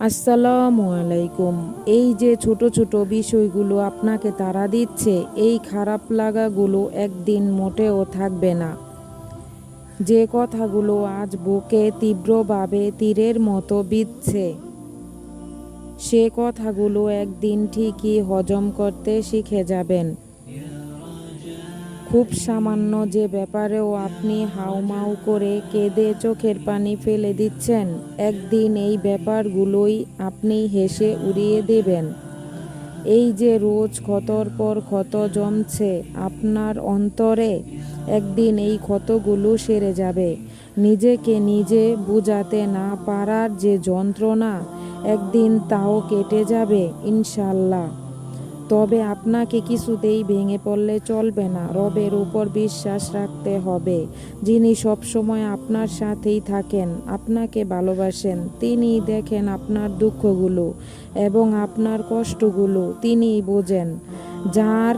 আসসালামু আলাইকুম। এই যে ছোট ছোট বিষয়গুলো আপনাকে তারা দিচ্ছে, এই খারাপ লাগাগুলো একদিন মোটেও থাকবে না। যে কথাগুলো আজ বুকে তীব্রভাবে তীরের মতো বিঁধছে, সে কথাগুলো একদিন ঠিকই হজম করতে শিখে যাবেন। খুব সামান্য যে ব্যাপারেও আপনি হাউমাউ করে কেঁদে চোখের পানি ফেলে দিচ্ছেন, একদিন এই ব্যাপারগুলোই আপনি হেসে উড়িয়ে দেবেন। এই যে রোজ ক্ষতর পর ক্ষত জমছে আপনার অন্তরে, একদিন এই ক্ষতগুলো সেরে যাবে। নিজেকে নিজে বুঝাতে না পারার যে যন্ত্রণা, একদিন তাও কেটে যাবে, ইনশাল্লাহ। তবে আপনাকে কিছুতেই ভেঙে পড়লে চলবে না। রবের উপর বিশ্বাস রাখতে হবে। যিনি সবসময় আপনার সাথেই থাকেন, আপনাকে ভালোবাসেন তিনি দেখেন আপনার দুঃখগুলো এবং আপনার কষ্টগুলো, তিনিই বোঝেন। যার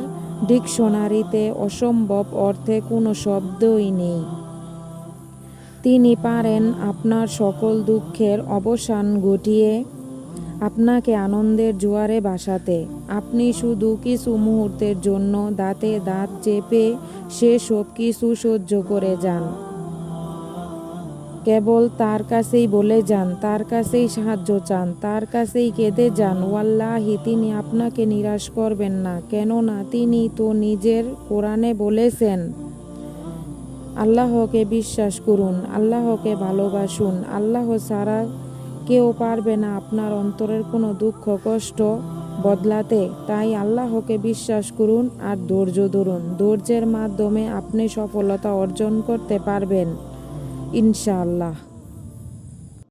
ডিকশনারিতে অসম্ভব অর্থে কোনো শব্দই নেই। তিনি পারেন আপনার সকল দুঃখের অবসান ঘটিয়ে আপনাকে আনন্দের জোয়ারে বাসাতে। আপনি শুধু কিছু মুহূর্তের জন্য দাঁতে দাঁত চেপে সে সব কিছু সহ্য করে যান। কেবল তার কাছেই বলে যান, তার কাছেই সাহায্য চান, তার কাছেই কেঁদে যান, ওয়াল্লাহি, তিনি আপনাকে নিরাশ করবেন না, কেননা তিনি তো নিজের কোরআনে বলেছেন, আল্লাহকে বিশ্বাস করুন, আল্লাহকে ভালোবাসুন, আল্লাহ ছাড়া কেউ পারবে না আপনার অন্তরের কোনো দুঃখ, কষ্ট বদলাতে। তাই আল্লাহকে বিশ্বাস করুন আর ধৈর্য ধরুন। ধৈর্যের মাধ্যমে আপনি সফলতা অর্জন করতে পারবেন। ইনশাআল্লাহ।